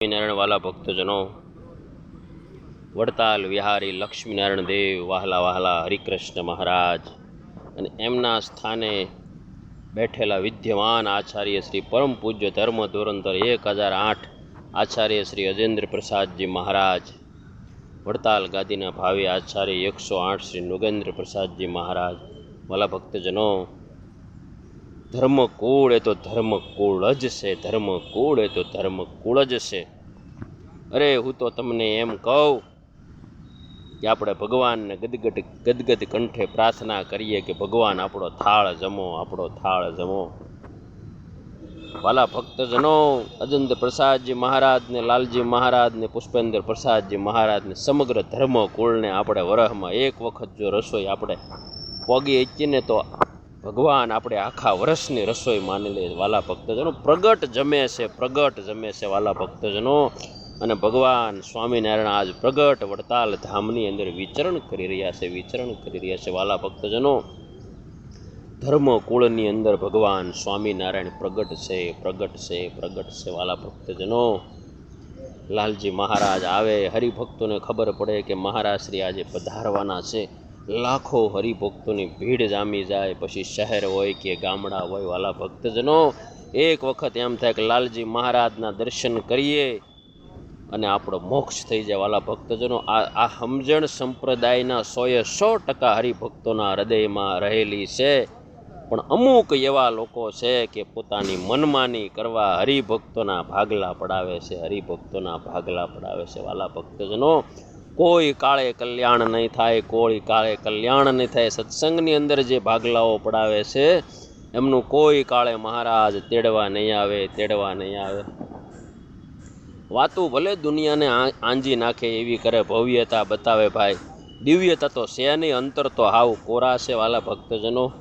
સ્વામિનારાયણ વાલા ભક્તજનો વડતાલ વિહારી લક્ષ્મીનારાયણ દેવ વાહલા વાહલા હરિકૃષ્ણ મહારાજ અને એમના સ્થાને બેઠેલા વિદ્યમાન આચાર્ય શ્રી પરમ પૂજ્ય ધર્મ ધોરંતર એક હજાર આઠ આચાર્ય શ્રી અજેન્દ્ર પ્રસાદજી મહારાજ, વડતાલ ગાદીના ભાવિ આચાર્ય એકસો આઠ શ્રી નુગેન્દ્ર પ્રસાદજી મહારાજ, વાલા ભક્તજનો ધર્મકુળ એ તો ધર્મકુળ જ છે, ધર્મકુળ એ તો ધર્મકુળ જ છે. અરે હું તો તમને એમ કહું કે આપણે ભગવાનને ગદગદ ગદગદ કંઠે પ્રાર્થના કરીએ કે ભગવાન આપણો થાળ જમો, આપણો થાળ જમો. વાલા ભક્તજનો, અજંત પ્રસાદજી મહારાજને, લાલજી મહારાજને, પુષ્પેન્દ્ર પ્રસાદજી મહારાજને, સમગ્ર ધર્મકુળને આપણે વરહમાં એક વખત જો રસોઈ આપણે પોગી ઈચ્છીને તો ભગવાન આપણે આખા વર્ષની રસોઈ માની લે વાલા ભક્તજનો. પ્રગટ જમે છે, પ્રગટ જમે છે વાલા ભક્તજનો. અને ભગવાન સ્વામિનારાયણ આજ પ્રગટ વડતાલ ધામની અંદર વિચરણ કરી રહ્યા છે, વિચરણ કરી રહ્યા છે વાલા ભક્તજનો. ધર્મ કુળની અંદર ભગવાન સ્વામિનારાયણ પ્રગટ છે પ્રગટ છે પ્રગટ છે વાલા ભક્તજનો. લાલજી મહારાજ આવે, હરિભક્તોને ખબર પડે કે મહારાજ શ્રી આજે પધારવાના છે. લાખો હરિભક્તોની ભીડ જામી જાય, પછી શહેર હોય કે ગામડા હોય, વાલા ભક્તજનો એક વખત એમ થાય કે લાલજી મહારાજના દર્શન કરીએ અને આપણો મોક્ષ થઈ જાય. વાલા ભક્તજનો આ આ સમજણ સંપ્રદાયના સોએ સો ટકા હરિભક્તોના હૃદયમાં રહેલી છે. પણ અમુક એવા લોકો છે કે પોતાની મનમાની કરવા હરિભક્તોના ભાગલા પડાવે છે, હરિભક્તોના ભાગલા પડાવે છે. વાલા ભક્તજનો કોઈ કાળે કલ્યાણ નહીં થાય, કોઈ કાળે કલ્યાણ નહીં થાય. સત્સંગની અંદર જે ભાગલાઓ પડાવે છે, એમનું કોઈ કાળે મહારાજ તેડવા નહીં આવે, તેડવા નહીં આવે. વાતું ભલે દુનિયાને આંજી નાખે એવી કરે, ભવ્યતા બતાવે ભાઈ. દિવ્યતા તો છે નહીં, અંતર તો હાવ કોરા છે વાલા ભક્તજનો.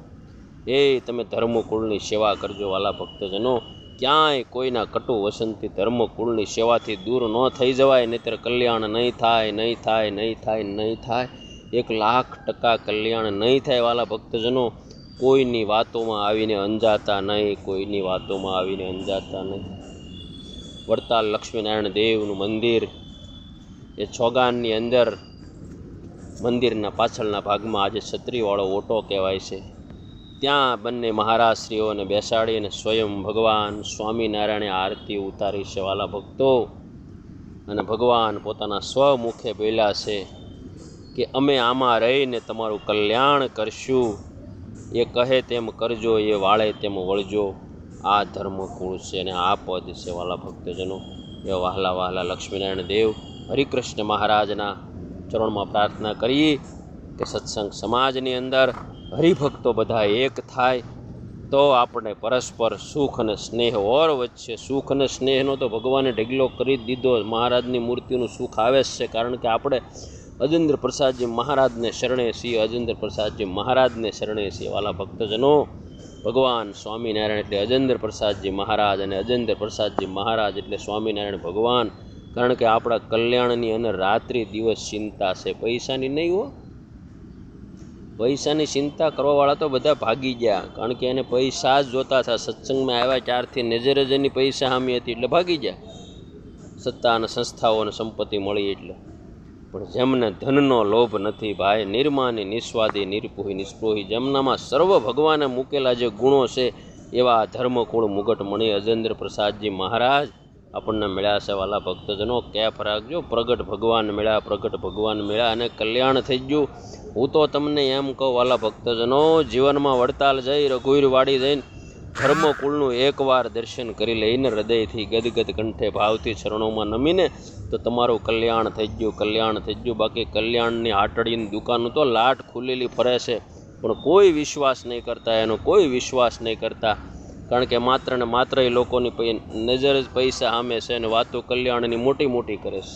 એ તમે ધર્મકુળની સેવા કરજો વાલા ભક્તજનો. ક્યાંય કોઈના કટુ વસંતી ધર્મકુળની સેવાથી દૂર ન થઈ જવાય, નહીતર કલ્યાણ નહીં થાય નહીં થાય નહીં થાય નહીં થાય. એક લાખ ટકા કલ્યાણ નહીં થાય વાલા ભક્તજનો. કોઈની વાતોમાં આવીને અંજાતા નહીં, કોઈની વાતોમાં આવીને અંજાતા નહીં. વડતાલ લક્ષ્મીનારાયણ દેવનું મંદિર, એ છોગાનની અંદર મંદિરના પાછળના ભાગમાં આજે છત્રીવાળો ઓટો કહેવાય છે. ત્યાં બંને મહારાજશ્રીઓને બેસાડીને સ્વયં ભગવાન સ્વામિનારાયણે આરતી ઉતારી છે વાલા ભક્તો. અને ભગવાન પોતાના સ્વમુખે બોલ્યા છે કે અમે આમાં રહીને તમારું કલ્યાણ કરશું. એ કહે તેમ કરજો, એ વાળે તેમ વળજો. આ ધર્મકુળ છે અને આ પદ છે વાલા ભક્તજનો. એ વહાલા વહાલા લક્ષ્મીનારાયણ દેવ હરિકૃષ્ણ મહારાજના ચરણમાં પ્રાર્થના કરી કે સત્સંગ સમાજની અંદર હરિભક્તો બધા એક થાય, તો આપણે પરસ્પર સુખ અને સ્નેહ, ઓર વચ્ચે સુખ અને સ્નેહનો તો ભગવાને ઢગલો કરી દીધો. મહારાજની મૂર્તિનું સુખ આવે જ છે, કારણ કે આપણે અજેન્દ્ર પ્રસાદજી મહારાજને શરણે છીએ, અજેન્દ્ર પ્રસાદજી મહારાજને શરણે છીએ. વાલા ભક્તજનો, ભગવાન સ્વામિનારાયણ એટલે અજેન્દ્ર પ્રસાદજી મહારાજ અને અજેન્દ્ર પ્રસાદજી મહારાજ એટલે સ્વામિનારાયણ ભગવાન. કારણ કે આપણા કલ્યાણની અને રાત્રિ દિવસ ચિંતા છે. પૈસાની નહીં હો. પૈસાની ચિંતા કરવાવાળા તો બધા ભાગી ગયા. કારણ કે એને પૈસા જ જોતા હતા. સત્સંગમાં આવ્યા ત્યારથી નજર જ એની પૈસા હામી હતી એટલે ભાગી ગયા. સત્તા અને સંસ્થાઓ અને સંપત્તિ મળી એટલે. પણ જેમને ધનનો લોભ નથી ભાઈ, નિર્માની, નિસ્વાદી, નિર્પોહી નિસ્પૃહી જેમનામાં સર્વ ભગવાને મૂકેલા જે ગુણો છે એવા ધર્મકુળ મુગટ મણી અજેન્દ્ર પ્રસાદજી મહારાજ આપણને મળ્યા છે વાલા ભક્તજનો. કેફ રાખજો પ્રગટ ભગવાન મળ્યા, પ્રગટ ભગવાન મળ્યા અને કલ્યાણ થઈ ગયું. હું તો તમને એમ કહું વાલા ભક્તજનો, જીવનમાં વડતાલ જઈ, રઘુવીરવાડી જઈને ધર્મકુળનું એકવાર દર્શન કરી લઈને હૃદયથી ગદગદ કંઠે ભાવથી ચરણોમાં નમીને તો તમારું કલ્યાણ થઈ ગયું, કલ્યાણ થઈ ગયું. બાકી કલ્યાણની હાટડીની દુકાનો તો લાટ ખુલેલી ફરે છે. પણ કોઈ વિશ્વાસ નહીં કરતા, એનો કોઈ વિશ્વાસ નહીં કરતા. કારણ કે માત્ર ને માત્ર એ લોકોની નજર જ પૈસા સામે છે અને વાતો કલ્યાણની મોટી મોટી કરે છે.